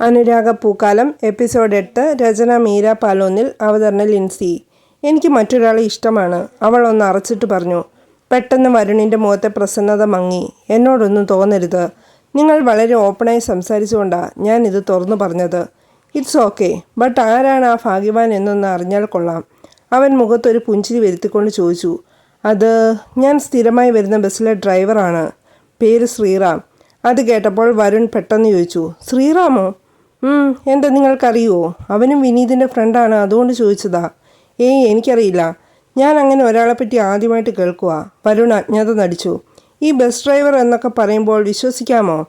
അനുരാഗ പൂക്കാലം episode എട്ട് രചന മീര പാലോന്നിൽ അവതരണ ലിൻസി. എനിക്ക് മറ്റൊരാളെ ഇഷ്ടമാണ്. അവൾ ഒന്ന് അറച്ചിട്ട് പറഞ്ഞു പെട്ടെന്ന് വരുണിന്റെ മുഖത്തെ പ്രസന്നത മങ്ങി. എന്നോടൊന്നും തോന്നരുത്. നിങ്ങൾ വളരെ ഓപ്പണായി സംസാരിച്ചുകൊണ്ടാണ് ഞാൻ ഇത് തുറന്നു പറഞ്ഞത്. It's okay. ബട്ട് ആരാണ് ആ ഭാഗ്യവാൻ എന്നൊന്ന് അറിഞ്ഞാൽ കൊള്ളാം. അവൻ മുഖത്തൊരു പുഞ്ചിരി വരുത്തിക്കൊണ്ട് ചോദിച്ചു അത് ഞാൻ സ്ഥിരമായി വരുന്ന ബസ്സിലെ ഡ്രൈവറാണ്. പേര് ശ്രീറാം. അത് കേട്ടപ്പോൾ വരുൺ പെട്ടെന്ന് ചോദിച്ചു ശ്രീറാമോ? എന്താ നിങ്ങൾക്കറിയുമോ അവനും വിനീതിന്റെ ഫ്രണ്ടാണ് അതുകൊണ്ട് ചോദിച്ചതാ. ഏയ് എനിക്കറിയില്ല. ഞാൻ അങ്ങനെ ഒരാളെ പറ്റി ആദ്യമായിട്ട് കേൾക്കുക വരുൺ അജ്ഞാത നടിച്ചു. ഈ ബസ് ഡ്രൈവർ എന്നൊക്കെ പറയുമ്പോൾ വിശ്വസിക്കാമോ?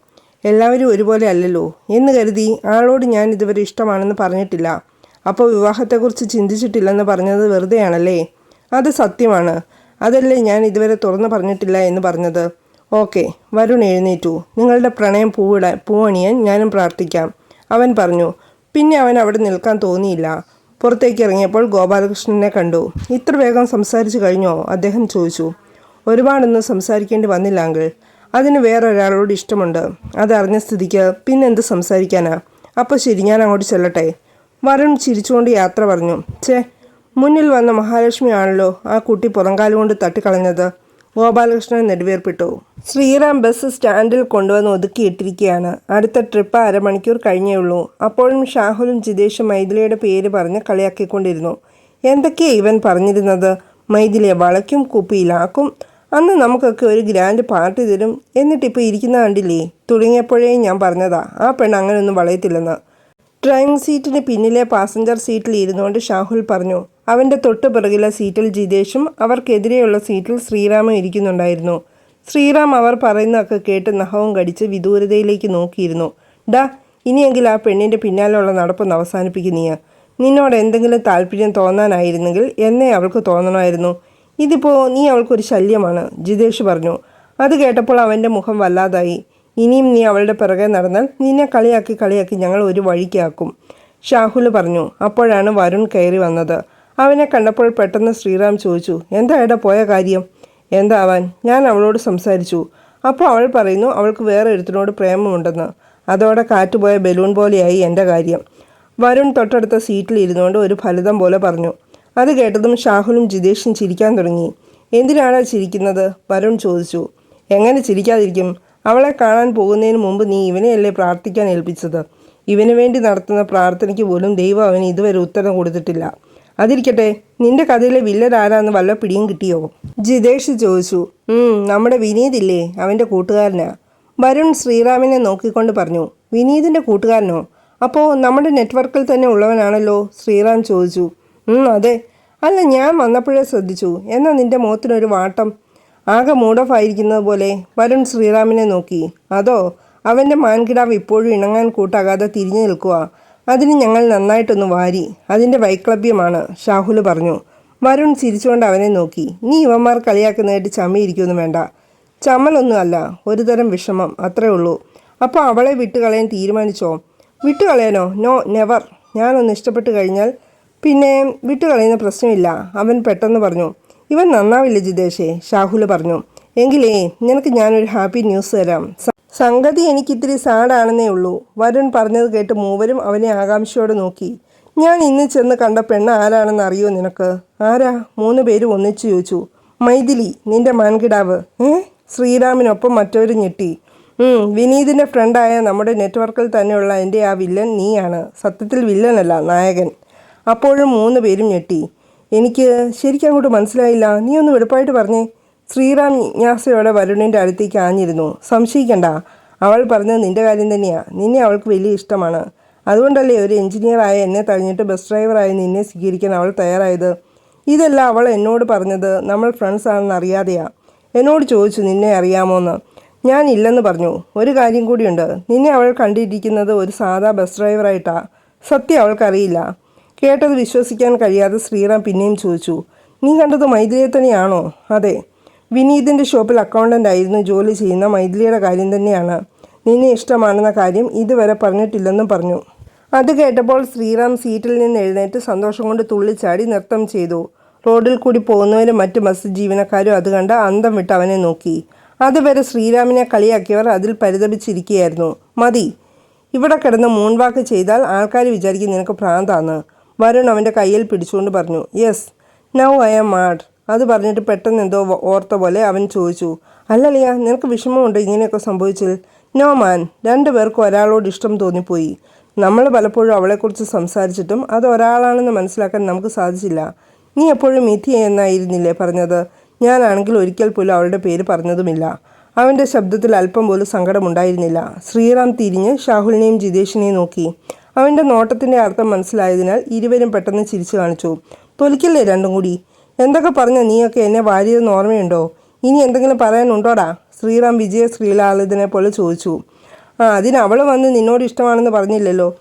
എല്ലാവരും ഒരുപോലെ അല്ലല്ലോ. എന്ന് കരുതി ആളോട് ഞാൻ ഇതുവരെ ഇഷ്ടമാണെന്ന് പറഞ്ഞിട്ടില്ല. അപ്പോൾ വിവാഹത്തെക്കുറിച്ച് ചിന്തിച്ചിട്ടില്ലെന്ന് പറഞ്ഞത് വെറുതെയാണല്ലേ? അത് സത്യമാണ്. അതല്ലേ ഞാൻ ഇതുവരെ തുറന്നു പറഞ്ഞിട്ടില്ല എന്ന് പറഞ്ഞത്. ഓക്കെ വരുൺ എഴുന്നേറ്റു. നിങ്ങളുടെ പ്രണയം പൂവിടാൻ പൂവണിയാൻ ഞാനും പ്രാർത്ഥിക്കാം. അവൻ പറഞ്ഞു പിന്നെ അവൻ അവിടെ നിൽക്കാൻ തോന്നിയില്ല. പുറത്തേക്ക് ഇറങ്ങിയപ്പോൾ ഗോപാലകൃഷ്ണനെ കണ്ടു. ഇത്ര വേഗം സംസാരിച്ചു കഴിഞ്ഞോ? അദ്ദേഹം ചോദിച്ചു. ഒരുപാടൊന്നും സംസാരിക്കേണ്ടി വന്നില്ല അങ്കിൾ. അതിന് വേറൊരാളോട് ഇഷ്ടമുണ്ട്. അതറിഞ്ഞ സ്ഥിതിക്ക് പിന്നെന്ത് സംസാരിക്കാനാ? അപ്പോൾ ശരി ഞാൻ അങ്ങോട്ട് ചെല്ലട്ടെ. വരുൺ ചിരിച്ചുകൊണ്ട് യാത്ര പറഞ്ഞു. ചേ മുന്നിൽ വന്ന മഹാലക്ഷ്മിയാണല്ലോ ആ കുട്ടി പുറംകാലുകൊണ്ട് തട്ടിക്കളഞ്ഞത്. ഗോപാലകൃഷ്ണൻ നെടുവേർപ്പിട്ടു. ശ്രീറാം ബസ് സ്റ്റാൻഡിൽ കൊണ്ടുവന്ന് ഒതുക്കിയിട്ടിരിക്കുകയാണ് അടുത്ത ട്രിപ്പ് അരമണിക്കൂർ കഴിഞ്ഞേ ഉള്ളൂ അപ്പോഴും ഷാഹുലും ജിതേഷും മൈഥിലിയുടെ പേര് പറഞ്ഞ് കളിയാക്കിക്കൊണ്ടിരുന്നു. എന്തൊക്കെയാ ഇവൻ പറഞ്ഞിരുന്നത്? മൈഥിലിയെ വളയ്ക്കും കുപ്പിയിലാക്കും. അന്ന് നമുക്കൊക്കെ ഒരു ഗ്രാൻഡ് പാർട്ടി തരും. എന്നിട്ടിപ്പോൾ ഇരിക്കുന്ന കണ്ടില്ലേ? തുടങ്ങിയപ്പോഴേ ഞാൻ പറഞ്ഞതാ ആ പെണ്ണ് അങ്ങനെയൊന്നും വളയത്തില്ലെന്ന്. ഡ്രൈവിംഗ് സീറ്റിന് പിന്നിലെ പാസഞ്ചർ സീറ്റിൽ ഇരുന്നുകൊണ്ട് ഷാഹുൽ പറഞ്ഞു അവന്റെ തൊട്ടു പിറകിലെ സീറ്റിൽ ജിതേഷും അവർക്കെതിരെയുള്ള സീറ്റിൽ ശ്രീറാമും ഇരിക്കുന്നുണ്ടായിരുന്നു. ശ്രീറാം അവർ പറയുന്നതൊക്കെ കേട്ട് നഖവും കടിച്ച് വിദൂരതയിലേക്ക് നോക്കിയിരുന്നു. ഡാ ഇനിയെങ്കിലും ആ പെണ്ണിന്റെ പിന്നാലെയുള്ള നടപ്പൊന്ന് അവസാനിപ്പിക്കുന്നീയ നിന്നോട് എന്തെങ്കിലും താല്പര്യം തോന്നാനായിരുന്നെങ്കിൽ എന്നെ അവൾക്ക് തോന്നണമായിരുന്നു. ഇതിപ്പോൾ നീ അവൾക്കൊരു ശല്യമാണ് ജിതേഷ് പറഞ്ഞു. അത് കേട്ടപ്പോൾ അവന്റെ മുഖം വല്ലാതായി. ഇനിയും നീ അവളുടെ പിറകെ നടന്നാൽ നിന്നെ കളിയാക്കി കളിയാക്കി ഞങ്ങൾ ഒരു വഴിക്കാക്കും ഷാഹുൽ പറഞ്ഞു. അപ്പോഴാണ് വരുൺ കയറി വന്നത്. അവനെ കണ്ടപ്പോൾ പെട്ടെന്ന് ശ്രീറാം ചോദിച്ചു എന്താ എടാ പോയ കാര്യം? എന്താവാൻ ഞാൻ അവളോട് സംസാരിച്ചു. അപ്പോൾ അവൾ പറയുന്നു അവൾക്ക് വേറെ ഒരുത്തിനോട് പ്രേമമുണ്ടെന്ന്. അതോടെ കാറ്റുപോയ ബലൂൺ പോലെയായി എന്റെ കാര്യം. വരുൺ തൊട്ടടുത്ത സീറ്റിൽ ഇരുന്നുകൊണ്ട് ഒരു ഫലിതം പോലെ പറഞ്ഞു. അത് കേട്ടതും ഷാഹുലും ജിതേഷും ചിരിക്കാൻ തുടങ്ങി. എന്തിനാണ് ചിരിക്കുന്നത്? വരുൺ ചോദിച്ചു. എങ്ങനെ ചിരിക്കാതിരിക്കും? അവളെ കാണാൻ പോകുന്നതിന് മുമ്പ് നീ ഇവനെയല്ലേ പ്രാർത്ഥിക്കാൻ ഏൽപ്പിച്ചത്? ഇവന് വേണ്ടി നടത്തുന്ന പ്രാർത്ഥനയ്ക്ക് പോലും ദൈവം അവന് ഇതുവരെ ഉത്തരം കൊടുത്തിട്ടില്ല. അതിരിക്കട്ടെ നിന്റെ കഥയിലെ വില്ലൻ ആരാന്ന് വല്ല പിടിയും കിട്ടിയോ? ജിതേഷ് ചോദിച്ചു. നമ്മുടെ വിനീതില്ലേ? അവന്റെ കൂട്ടുകാരനാ. വരുൺ ശ്രീറാമിനെ നോക്കിക്കൊണ്ട് പറഞ്ഞു. വിനീതിന്റെ കൂട്ടുകാരനോ? അപ്പോൾ നമ്മുടെ നെറ്റ്വർക്കിൽ തന്നെ ഉള്ളവനാണല്ലോ? ശ്രീറാം ചോദിച്ചു. "ഉം, അതെ. അല്ല ഞാൻ വന്നപ്പോഴേ ശ്രദ്ധിച്ചു. എന്നാൽ നിന്റെ മുഖത്തിനൊരു വാട്ടം? ആകെ മൂഡ് ഓഫ് ആയിരിക്കുന്നത് പോലെ വരുൺ ശ്രീറാമിനെ നോക്കി. അതോ അവന്റെ മാൻകിടാവ് ഇപ്പോഴും ഇണങ്ങാൻ കൂട്ടാകാതെ തിരിഞ്ഞു നിൽക്കുക അതിന് ഞങ്ങൾ നന്നായിട്ടൊന്ന് വാരി അതിന്റെ വൈക്ലഭ്യമാണ് ഷാഹുൽ പറഞ്ഞു. വരുൺ ചിരിച്ചുകൊണ്ട് അവനെ നോക്കി. നീ ഇവന്മാർ കളിയാക്കുന്നതായിട്ട് ചമയിരിക്കുമെന്ന് വേണ്ട. ചമ്മലൊന്നുമല്ല ഒരു തരം വിഷമം അത്രേ ഉള്ളൂ. അപ്പോൾ അവളെ വിട്ടുകളയാൻ തീരുമാനിച്ചോ? വിട്ടുകളയാനോ? No never. ഞാനൊന്ന് ഇഷ്ടപ്പെട്ട് കഴിഞ്ഞാൽ പിന്നെ വിട്ടുകളയുന്ന പ്രശ്നമില്ല അവൻ പെട്ടെന്ന് പറഞ്ഞു. ഇവൻ നന്നാവില്ല ജിതേഷേ? ഷാഹുൽ പറഞ്ഞു. എങ്കിലേ നിനക്ക് ഞാനൊരു ഹാപ്പി ന്യൂസ് തരാം. സംഗതി എനിക്കിത്തിരി സാഡാണെന്നേ ഉള്ളൂ. വരുൺ പറഞ്ഞത് കേട്ട് മൂവരും അവനെ ആകാംക്ഷയോടെ നോക്കി. ഞാൻ ഇന്ന് ചെന്ന് കണ്ട പെണ്ണ് ആരാണെന്ന് അറിയോ നിനക്ക്? ആരാ? മൂന്ന് പേര് ഒന്നിച്ചു ചോദിച്ചു. മൈഥിലി നിന്റെ മാൻകിടാവ്. ഏ? ശ്രീരാമിനൊപ്പം മറ്റവർ ഞെട്ടി. വിനീതിന്റെ ഫ്രണ്ടായ നമ്മുടെ നെറ്റ്വർക്കിൽ തന്നെയുള്ള എന്റെ ആ വില്ലൻ നീയാണ്. സത്യത്തിൽ വില്ലനല്ല നായകൻ. അപ്പോഴും മൂന്ന് പേരും ഞെട്ടി. എനിക്ക് ശരിക്കും അങ്ങോട്ട് മനസ്സിലായില്ല. നീ ഒന്ന് വെടുപ്പായിട്ട് പറഞ്ഞേ. ശ്രീറാം ജിജ്ഞാസയോടെ വരുണിന്റെ അടുത്തേക്ക് ആഞ്ഞിരുന്നു സംശയിക്കണ്ട. അവൾ പറഞ്ഞത് നിന്റെ കാര്യം തന്നെയാ. നിന്നെ അവൾക്ക് വലിയ ഇഷ്ടമാണ്. അതുകൊണ്ടല്ലേ ഒരു എഞ്ചിനീയറായ എന്നെ തഴഞ്ഞിട്ട് ബസ് ഡ്രൈവറായി നിന്നെ സ്വീകരിക്കാൻ അവൾ തയ്യാറായത്? ഇതെല്ലാം അവൾ എന്നോട് പറഞ്ഞത് നമ്മൾ ഫ്രണ്ട്സ് ആണെന്ന് അറിയാതെയാ. എന്നോട് ചോദിച്ചു നിന്നെ അറിയാമോന്ന്? ഞാൻ ഇല്ലെന്ന് പറഞ്ഞു. ഒരു കാര്യം കൂടിയുണ്ട്. നിന്നെ അവൾ കണ്ടിരിക്കുന്നത് ഒരു സാധാ ബസ് ഡ്രൈവറായിട്ടാ സത്യം അവൾക്കറിയില്ല. കേട്ടത് വിശ്വസിക്കാൻ കഴിയാതെ ശ്രീറാം പിന്നെയും ചോദിച്ചു. നീ കണ്ടത് മൈഥിലിയെ തന്നെയാണോ? അതെ. വിനീതിന്റെ ഷോപ്പിൽ അക്കൗണ്ടന്റ് ആയിരുന്നു ജോലി ചെയ്യുന്ന മൈഥിലിയുടെ കാര്യം തന്നെയാണ്. നിന്നെ ഇഷ്ടമാണെന്ന കാര്യം ഇതുവരെ പറഞ്ഞിട്ടില്ലെന്നും പറഞ്ഞു. അത് കേട്ടപ്പോൾ ശ്രീറാം സീറ്റിൽ നിന്ന് എഴുന്നേറ്റ് സന്തോഷം കൊണ്ട് തുള്ളിച്ചാടി നൃത്തം ചെയ്തു. റോഡിൽ കൂടി പോകുന്നവരും മറ്റ് ബസ് ജീവനക്കാരും അത് കണ്ട് അന്തം വിട്ട് അവനെ നോക്കി. അതുവരെ ശ്രീരാമിനെ കളിയാക്കിയവർ അതിൽ പരിതപിച്ചിരിക്കുകയായിരുന്നു. മതി. ഇവിടെ കിടന്ന് മൂൺവാക്ക് ചെയ്താൽ ആൾക്കാർ വിചാരിക്കും നിനക്ക് ഭ്രാന്താണ് വരുൺ അവന്റെ കയ്യിൽ പിടിച്ചുകൊണ്ട് പറഞ്ഞു. യെസ്. Now I'm mad. അത് പറഞ്ഞിട്ട് പെട്ടെന്ന് എന്തോ ഓർത്ത പോലെ അവൻ ചോദിച്ചു അല്ലളിയ നിനക്ക് വിഷമമുണ്ട് ഇങ്ങനെയൊക്കെ സംഭവിച്ചതിൽ? നോ മാൻ രണ്ടു പേർക്കും ഒരാളോട് ഇഷ്ടം തോന്നിപ്പോയി. നമ്മൾ പലപ്പോഴും അവളെക്കുറിച്ച് സംസാരിച്ചിട്ടും അത് ഒരാളാണെന്ന് മനസ്സിലാക്കാൻ നമുക്ക് സാധിച്ചില്ല. നീ എപ്പോഴും മിഥി എന്നായിരുന്നില്ലേ? പറഞ്ഞത്. ഞാനാണെങ്കിൽ ഒരിക്കൽ പോലും അവളുടെ പേര് പറഞ്ഞതുമില്ല. അവന്റെ ശബ്ദത്തിൽ അല്പം പോലും സങ്കടമുണ്ടായിരുന്നില്ല. ശ്രീറാം തിരിഞ്ഞ് ഷാഹുലിനെയും ജിതേഷിനെയും നോക്കി. അവന്റെ നോട്ടത്തിന്റെ അർത്ഥം മനസ്സിലായതിനാൽ ഇരുവരും പെട്ടെന്ന് ചിരിച്ചു കാണിച്ചു. തൊലിക്കല്ലേ രണ്ടും കൂടി? എന്തൊക്കെ പറഞ്ഞ നീയൊക്കെ എന്നെ വാരിയതെന്ന് ഓർമ്മയുണ്ടോ? ഇനി എന്തെങ്കിലും പറയാനുണ്ടോടാ? ശ്രീറാം വിജയ ശ്രീലാളിതനെ പോലെ ചോദിച്ചു. ആ അതിന് അവൾ വന്ന് നിന്നോട് ഇഷ്ടമാണെന്ന് പറഞ്ഞില്ലല്ലോ.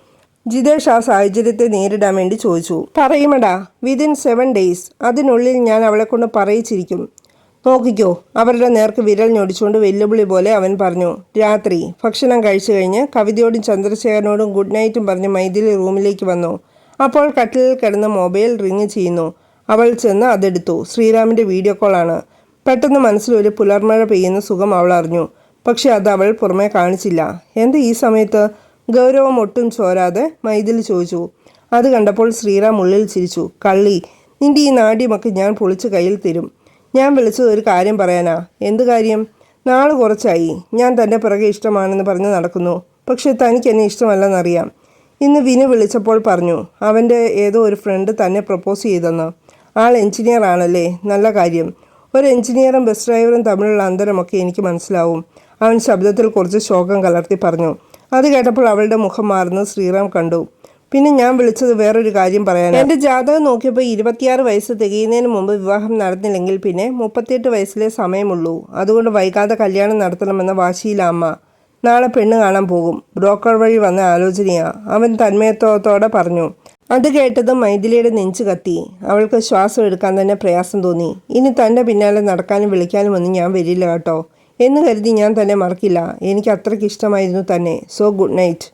ജിതേഷ് ആ സാഹചര്യത്തെ നേരിടാൻ വേണ്ടി ചോദിച്ചു. പറയുമടാ വിതിൻ സെവൻ ഡേയ്സ് അതിനുള്ളിൽ ഞാൻ അവളെ കൊണ്ട് പറയിച്ചിരിക്കും. നോക്കിക്കോ അവരുടെ നേർക്ക് വിരൽ ഞൊടിച്ചുകൊണ്ട് വെല്ലുവിളി പോലെ അവൻ പറഞ്ഞു. രാത്രി ഭക്ഷണം കഴിച്ചു കഴിഞ്ഞ് കവിതയോടും ചന്ദ്രശേഖരനോടും ഗുഡ് നൈറ്റും പറഞ്ഞ് മൈഥിലി റൂമിലേക്ക് വന്നു. അപ്പോൾ കട്ടിലിൽ കിടന്ന മൊബൈൽ റിങ് ചെയ്യുന്നു. അവൾ ചെന്ന് അതെടുത്തു. ശ്രീരാമിന്റെ വീഡിയോ കോളാണ്. പെട്ടെന്ന് മനസ്സിലൊരു പുലർമഴ പെയ്യുന്ന സുഖം അവൾ അറിഞ്ഞു. പക്ഷെ അത് അവൾ പുറമെ കാണിച്ചില്ല. എന്ത് ഈ സമയത്ത്? ഗൗരവം ഒട്ടും ചോരാതെ? മൈതിൽ ചോദിച്ചു. അത് കണ്ടപ്പോൾ ശ്രീറാം ഉള്ളിൽ ചിരിച്ചു. കള്ളി നിന്റെ ഈ നാട്യമൊക്കെ ഞാൻ പൊളിച്ച് കയ്യിൽ തരും. ഞാൻ വിളിച്ചത് ഒരു കാര്യം പറയാനാ. എന്ത് കാര്യം? നാളെ കുറച്ചായി. ഞാൻ തന്റെ പിറകെ ഇഷ്ടമാണെന്ന് പറഞ്ഞ് നടക്കുന്നു. പക്ഷെ തനിക്ക് എന്നെ ഇഷ്ടമല്ലെന്നറിയാം. ഇന്ന് വിനു വിളിച്ചപ്പോൾ പറഞ്ഞു. അവന്റെ ഏതോ ഒരു ഫ്രണ്ട് തന്നെ പ്രപ്പോസ് ചെയ്തെന്ന്. ആൾ എഞ്ചിനീയർ ആണല്ലേ? നല്ല കാര്യം. ഒരു എഞ്ചിനീയറും ബസ് ഡ്രൈവറും തമ്മിലുള്ള അന്തരമൊക്കെ എനിക്ക് മനസ്സിലാവും. അവൻ ശബ്ദത്തിൽ കുറച്ച് ശോകം കലർത്തി പറഞ്ഞു. അത് കേട്ടപ്പോൾ അവളുടെ മുഖം മാറുന്നത് ശ്രീറാം കണ്ടു. പിന്നെ ഞാൻ വിളിച്ചത് വേറൊരു കാര്യം പറയാൻ എന്റെ ജാതകം നോക്കിയപ്പോൾ ഇരുപത്തിയാറ് വയസ്സ് തികയുന്നതിന് മുമ്പ് വിവാഹം നടന്നില്ലെങ്കിൽ പിന്നെ മുപ്പത്തിയെട്ട് വയസ്സിലെ സമയമുള്ളൂ. അതുകൊണ്ട് വൈകാതെ കല്യാണം നടത്തണമെന്ന വാശിയിലാമ്മ നാളെ പെണ്ണ് കാണാൻ പോകും. ബ്രോക്കർ വഴി വന്ന ആലോചനയാണ് അവൻ തന്മയത്വത്തോടെ പറഞ്ഞു. അത് കേട്ടതും മൈഥിലിയുടെ നെഞ്ചു കത്തി. അവൾക്ക് ശ്വാസം എടുക്കാൻ തന്നെ പ്രയാസം തോന്നി. ഇനി തന്റെ പിന്നാലെ നടക്കാനും വിളിക്കാനും ഒന്നും ഞാൻ വരില്ല കേട്ടോ. എന്ന് കരുതി ഞാൻ തന്നെ മറക്കില്ല. എനിക്ക് അത്രയ്ക്ക് ഇഷ്ടമായിരുന്നു തന്നെ. സോ ഗുഡ് നൈറ്റ്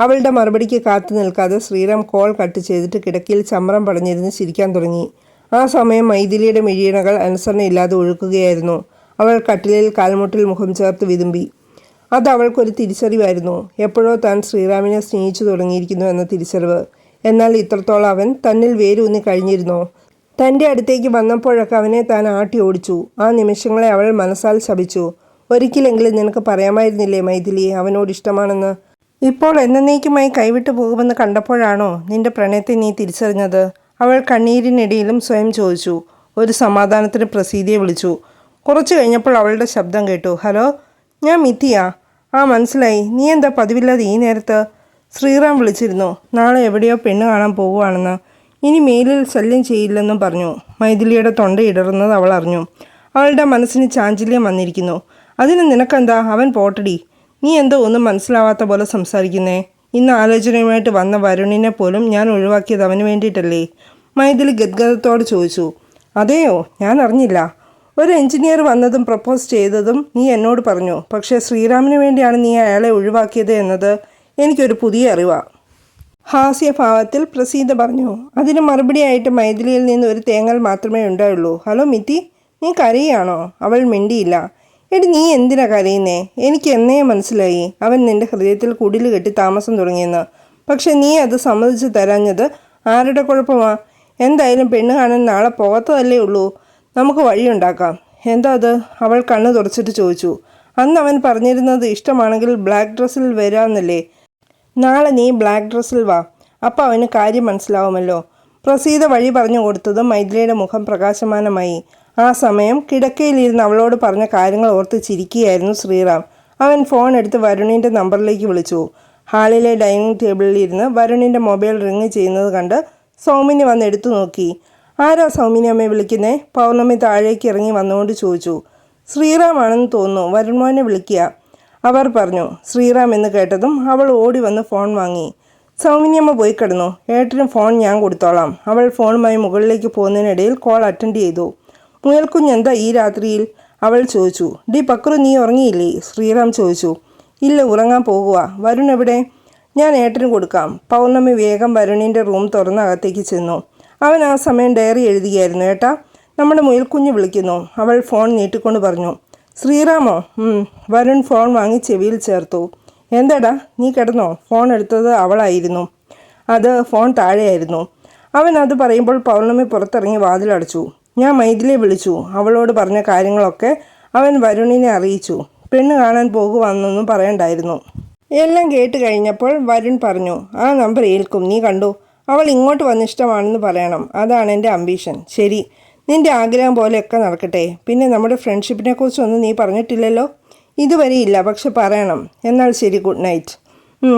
അവളുടെ മറുപടിക്ക് കാത്തു നിൽക്കാതെ ശ്രീറാം കോൾ കട്ട് ചെയ്തിട്ട് കിടക്കയിൽ ചമ്രം പടഞ്ഞിരുന്ന് ചിരിക്കാൻ തുടങ്ങി. ആ സമയം മൈഥിലിയുടെ മിഴിയണകൾ അനുസരണയില്ലാതെ ഒഴുക്കുകയായിരുന്നു. അവൾ കട്ടിലിൽ കാൽമുട്ടിൽ മുഖം ചേർത്ത് വിതുമ്പി. അത് അവൾക്കൊരു തിരിച്ചറിവായിരുന്നു. എപ്പോഴോ താൻ ശ്രീറാമിനെ സ്നേഹിച്ചു തുടങ്ങിയിരിക്കുന്നു എന്ന തിരിച്ചറിവ്. എന്നാൽ ഇത്രത്തോളം അവൻ തന്നിൽ വേരൂന്നി കഴിഞ്ഞിരുന്നോ. തന്റെ അടുത്തേക്ക് വന്നപ്പോഴൊക്കെ അവനെ താൻ ആട്ടി ഓടിച്ചു. ആ നിമിഷങ്ങളെ അവൾ മനസ്സാൽ ശപിച്ചു. ഒരിക്കലെങ്കിലും നിനക്ക് പറയാമായിരുന്നില്ലേ മൈഥിലി അവനോട് ഇഷ്ടമാണെന്ന്? ഇപ്പോൾ എന്നേക്കുമായി കൈവിട്ടു പോകുമെന്ന് കണ്ടപ്പോഴാണോ നിന്റെ പ്രണയത്തെ നീ തിരിച്ചറിഞ്ഞത്? അവൾ കണ്ണീരിനിടയിലും സ്വയം ചോദിച്ചു. ഒരു സമാധാനത്തിന് പ്രസീതിയെ വിളിച്ചു. കുറച്ചു കഴിഞ്ഞപ്പോൾ അവളുടെ ശബ്ദം കേട്ടു. ഹലോ ഞാൻ മിത്തിയാ ആ മനസ്സിലായി. നീ എന്താ പതിവില്ലാതെ ഈ നേരത്ത് ശ്രീറാം വിളിച്ചിരുന്നു. നാളെ എവിടെയോ പെണ്ണ് കാണാൻ പോകുവാണെന്ന് ഇനി മേലിൽ ശല്യം ചെയ്യില്ലെന്നും പറഞ്ഞു. മൈഥിലിയുടെ തൊണ്ട ഇടറുന്നത് അവൾ അറിഞ്ഞു. അവളുടെ മനസ്സിന് ചാഞ്ചല്യം വന്നിരിക്കുന്നു. അതിന് നിനക്കെന്താ? അവൻ പോട്ടടി. നീ എന്തോ ഒന്നും മനസ്സിലാവാത്ത പോലെ സംസാരിക്കുന്നേ. ഇന്ന് ആലോചനയുമായിട്ട് വന്ന വരുണിനെ പോലും ഞാൻ ഒഴിവാക്കിയത് അവന് വേണ്ടിയിട്ടല്ലേ? മൈഥിലി ഗദ്ഗതത്തോട് ചോദിച്ചു. അതെയോ? ഞാൻ അറിഞ്ഞില്ല. ഒരു എഞ്ചിനീയർ വന്നതും പ്രപ്പോസ് ചെയ്തതും നീ എന്നോട് പറഞ്ഞു. പക്ഷേ ശ്രീരാമിന് വേണ്ടിയാണ് നീ അയാളെ ഒഴിവാക്കിയത് എന്നത് എനിക്കൊരു പുതിയ അറിവാണ് ഹാസ്യഭാവത്തിൽ പ്രസീത പറഞ്ഞു അതിന് മറുപടിയായിട്ട് മൈഥിലിയിൽ നിന്ന് ഒരു തേങ്ങൽ മാത്രമേ ഉണ്ടായുള്ളൂ. ഹലോ മിത്തി നീ കരയാണോ? അവൾ മിണ്ടിയില്ല. എടി നീ എന്തിനാ കരയുന്നേ? എനിക്ക് എന്നേ മനസ്സിലായി. അവൻ നിന്റെ ഹൃദയത്തിൽ കുടിൽ കെട്ടി താമസം തുടങ്ങിയെന്ന്. പക്ഷെ നീ അത് സമ്മതിച്ചു തരാഞ്ഞത് ആരുടെ കുഴപ്പമാ? എന്തായാലും പെണ്ണ് കാണാൻ നാളെ പോകാത്തതല്ലേ ഉള്ളൂ. നമുക്ക് വഴിയുണ്ടാക്കാം. എന്താ അത്? അവൾ കണ്ണ് തുറച്ചിട്ട് ചോദിച്ചു. അന്ന് അവൻ പറഞ്ഞിരുന്നത് ഇഷ്ടമാണെങ്കിൽ ബ്ലാക്ക് ഡ്രസ്സിൽ വരാമെന്നല്ലേ. നാളെ നീ ബ്ലാക്ക് ഡ്രസ്സിൽ വാ. അപ്പം അവന് കാര്യം മനസ്സിലാവുമല്ലോ. പ്രസീത വഴി പറഞ്ഞു കൊടുത്തതും മൈഥിലിയുടെ മുഖം പ്രകാശമാനമായി. ആ സമയം കിടക്കയിലിരുന്ന് അവളോട് പറഞ്ഞ കാര്യങ്ങൾ ഓർത്ത് ചിരിക്കുകയായിരുന്നു ശ്രീറാം. അവൻ ഫോൺ എടുത്ത് വരുണിന്റെ നമ്പറിലേക്ക് വിളിച്ചു. ഹാളിലെ ഡൈനിങ് ടേബിളിൽ ഇരുന്ന് വരുണിന്റെ മൊബൈൽ റിങ് ചെയ്യുന്നത് കണ്ട് സൗമിനി വന്ന് എടുത്തു നോക്കി. ആരാ സൗമിനി അമ്മയെ വിളിക്കുന്നേ? പൗർണമി താഴേക്ക് ഇറങ്ങി വന്നുകൊണ്ട് ചോദിച്ചു. ശ്രീറാമാണെന്ന് തോന്നുന്നു. വരുൺമോനെ വിളിക്കുക അവർ പറഞ്ഞു ശ്രീറാം എന്ന് കേട്ടതും അവൾ ഓടി വന്ന് ഫോൺ വാങ്ങി. സൗമിനിയമ്മ പോയി കിടന്നു. ഏട്ടനും ഫോൺ ഞാൻ കൊടുത്തോളാം. അവൾ ഫോണുമായി മുകളിലേക്ക് പോകുന്നതിനിടയിൽ കോൾ അറ്റൻഡ് ചെയ്തു. മുയൽക്കുഞ്ഞ് എന്താ ഈ രാത്രിയിൽ? അവൾ ചോദിച്ചു. ഡി പക്രു നീ ഉറങ്ങിയില്ലേ? ശ്രീറാം ചോദിച്ചു. ഇല്ല ഉറങ്ങാൻ പോകുക വരുൺ എവിടെ? ഞാൻ ഏട്ടന് കൊടുക്കാം. പൗർണമി വേഗം വരുണിന്റെ റൂം തുറന്ന് അകത്തേക്ക് ചെന്നു. അവൻ ആ സമയം ഡയറി എഴുതുകയായിരുന്നു. ഏട്ടാ നമ്മുടെ മുയൽക്കുഞ്ഞ് വിളിക്കുന്നു. അവൾ ഫോൺ നീട്ടിക്കൊണ്ട് പറഞ്ഞു. ശ്രീറാമോ. വരുൺ ഫോൺ വാങ്ങി ചെവിയിൽ ചേർത്തു. എന്താടാ നീ കിടന്നോ? ഫോൺ എടുത്തത് അവളായിരുന്നു. അത് ഫോൺ താഴെയായിരുന്നു. അവൻ അത് പറയുമ്പോൾ പൗർണമി പുറത്തിറങ്ങി വാതിലടച്ചു ഞാൻ മൈഥിലെ വിളിച്ചു. അവളോട് പറഞ്ഞ കാര്യങ്ങളൊക്കെ അവൻ വരുണിനെ അറിയിച്ചു. പെണ്ണ് കാണാൻ പോകുവാന്നൊന്നും പറയണ്ടായിരുന്നു. എല്ലാം കേട്ട് കഴിഞ്ഞപ്പോൾ വരുൺ പറഞ്ഞു ആ നമ്പർ ഏൽക്കും. നീ കണ്ടു. അവൾ ഇങ്ങോട്ട് വന്നിഷ്ടമാണെന്ന് പറയണം. അതാണ് എന്റെ അംബീഷൻ. ശരി. നിന്റെ ആഗ്രഹം പോലെയൊക്കെ നടക്കട്ടെ. പിന്നെ നമ്മുടെ ഫ്രണ്ട്ഷിപ്പിനെ കുറിച്ചൊന്നും നീ പറഞ്ഞിട്ടില്ലല്ലോ? ഇതുവരെ ഇല്ല. പക്ഷെ പറയണം. എന്നാൽ ശരി ഗുഡ് നൈറ്റ്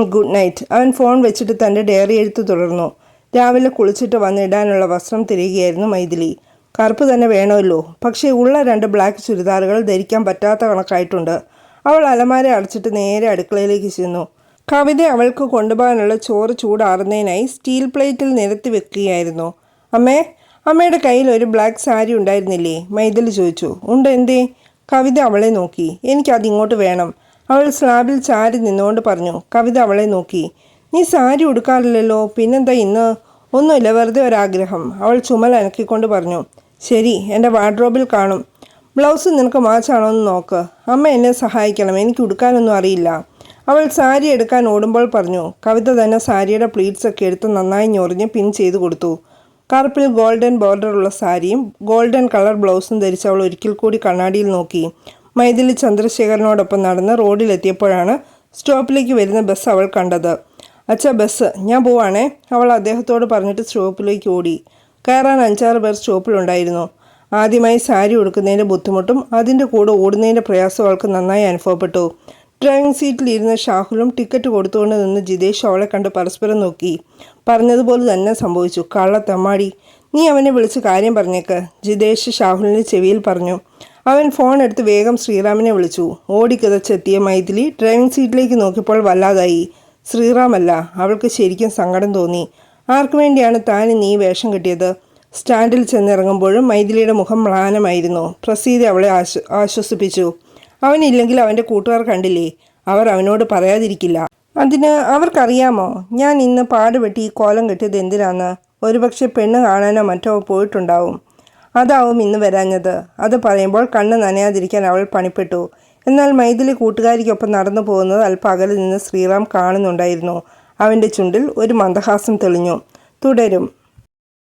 ഗുഡ് നൈറ്റ് അവൻ ഫോൺ വെച്ചിട്ട് തന്റെ ഡയറി എഴുത്ത് തുടർന്നു. രാവിലെ കുളിച്ചിട്ട് വന്നിടാനുള്ള വസ്ത്രം തിരികെയായിരുന്നു മൈഥിലി. കറുപ്പ് തന്നെ വേണമല്ലോ. പക്ഷേ ഉള്ള രണ്ട് ബ്ലാക്ക് ചുരിദാറുകൾ ധരിക്കാൻ പറ്റാത്ത കണക്കായിട്ടുണ്ട്. അവൾ അലമാര അടച്ചിട്ട് നേരെ അടുക്കളയിലേക്ക് ചെന്നു. കവിത അവൾക്ക് കൊണ്ടുപോകാനുള്ള ചോറ് ചൂടാറുന്നതിനായി സ്റ്റീൽ പ്ലേറ്റിൽ നിരത്തി വെക്കുകയായിരുന്നു. അമ്മേ അമ്മയുടെ കയ്യിൽ ഒരു ബ്ലാക്ക് സാരി ഉണ്ടായിരുന്നില്ലേ? മൈഥിലി ചോദിച്ചു. ഉണ്ട് എന്തേ? കവിത അവളെ നോക്കി. എനിക്കതിങ്ങോട്ട് വേണം. അവൾ സ്ലാബിൽ ചാരി നിന്നുകൊണ്ട് പറഞ്ഞു. കവിത അവളെ നോക്കി. നീ സാരി ഉടുക്കാറില്ലല്ലോ. പിന്നെന്താ ഇന്ന്? ഒന്നുമില്ല. വെറുതെ ഒരാഗ്രഹം. അവൾ ചുമൽ അനക്കിക്കൊണ്ട് പറഞ്ഞു. ശരി എന്റെ വാർഡ്രോബിൽ കാണും. ബ്ലൗസ് നിനക്ക് മാച്ചാണോ എന്ന് നോക്ക്. അമ്മ എന്നെ സഹായിക്കണം. എനിക്ക് ഉടുക്കാനൊന്നും അറിയില്ല. അവൾ സാരി എടുക്കാൻ ഓടുമ്പോൾ പറഞ്ഞു. കവിത തന്നെ സാരിയുടെ പ്ലീറ്റ്സ് ഒക്കെ എടുത്ത് നന്നായി ഞൊറിഞ്ഞ് പിൻ ചെയ്ത് കൊടുത്തു. കറുപ്പിൽ ഗോൾഡൻ ബോർഡറുള്ള സാരിയും ഗോൾഡൻ കളർ ബ്ലൗസും ധരിച്ച് അവൾ ഒരിക്കൽ കൂടി കണ്ണാടിയിൽ നോക്കി. മൈഥിലി ചന്ദ്രശേഖരനോടൊപ്പം നടന്ന് റോഡിലെത്തിയപ്പോഴാണ് സ്റ്റോപ്പിലേക്ക് വരുന്ന ബസ് അവൾ കണ്ടത്. അച്ഛാ ബസ്. ഞാൻ പോവാണേ. അവൾ അദ്ദേഹത്തോട് പറഞ്ഞിട്ട് സ്റ്റോപ്പിലേക്ക് ഓടി. കയറാൻ അഞ്ചാറ് പേർ സ്റ്റോപ്പിലുണ്ടായിരുന്നു. ആദ്യമായി സാരി ഉടുക്കുന്നതിന്റെ ബുദ്ധിമുട്ടും അതിന്റെ കൂടെ ഓടുന്നതിന്റെ പ്രയാസവും അവൾക്ക് നന്നായി അനുഭവപ്പെട്ടു. ഡ്രൈവിംഗ് സീറ്റിലിരുന്ന ഷാഹുലും ടിക്കറ്റ് കൊടുത്തുകൊണ്ട് നിന്ന് ജിതേഷ് അവളെ കണ്ട് പരസ്പരം നോക്കി. പറഞ്ഞതുപോലെ തന്നെ സംഭവിച്ചു. കള്ള തെമ്മാടി. നീ അവനെ വിളിച്ച് കാര്യം പറഞ്ഞേക്ക് ജിതേഷ് ഷാഹുലിന്റെ ചെവിയിൽ പറഞ്ഞു. അവൻ ഫോൺ എടുത്ത് വേഗം ശ്രീറാമിനെ വിളിച്ചു. ഓടിക്കിതച്ചെത്തിയ മൈഥിലി ഡ്രൈവിംഗ് സീറ്റിലേക്ക് നോക്കിയപ്പോൾ വല്ലാതായി. ശ്രീറാമല്ല അവൾക്ക് ശരിക്കും സങ്കടം തോന്നി. ആർക്കു വേണ്ടിയാണ് താൻ നീ വേഷം കിട്ടിയത്? സ്റ്റാൻഡിൽ ചെന്നിറങ്ങുമ്പോഴും മൈഥിലിയുടെ മുഖം മ്ലാനമായിരുന്നു. പ്രസീതി അവളെ ആശ്വസിപ്പിച്ചു. അവനില്ലെങ്കിൽ അവന്റെ കൂട്ടുകാർ കണ്ടില്ലേ? അവർ അവനോട് പറയാതിരിക്കില്ല. അതിന് അവർക്കറിയാമോ? ഞാൻ ഇന്ന് പാടുപെട്ടി കോലം കെട്ടിയത് എന്തിനാന്ന്? ഒരുപക്ഷെ പെണ്ണ് കാണാനോ മറ്റോ പോയിട്ടുണ്ടാവും. അതാവും ഇന്ന് വരാഞ്ഞത്. അത് പറയുമ്പോൾ കണ്ണ് നനയാതിരിക്കാൻ അവൾ പണിപ്പെട്ടു. എന്നാൽ മൈഥിലി കൂട്ടുകാരിക്കൊപ്പം നടന്നു പോകുന്നത് അല്പം അകലെ നിന്ന് ശ്രീറാം കാണുന്നുണ്ടായിരുന്നു. അവന്റെ ചുണ്ടിൽ ഒരു മന്ദഹാസം തെളിഞ്ഞു. തുടരും.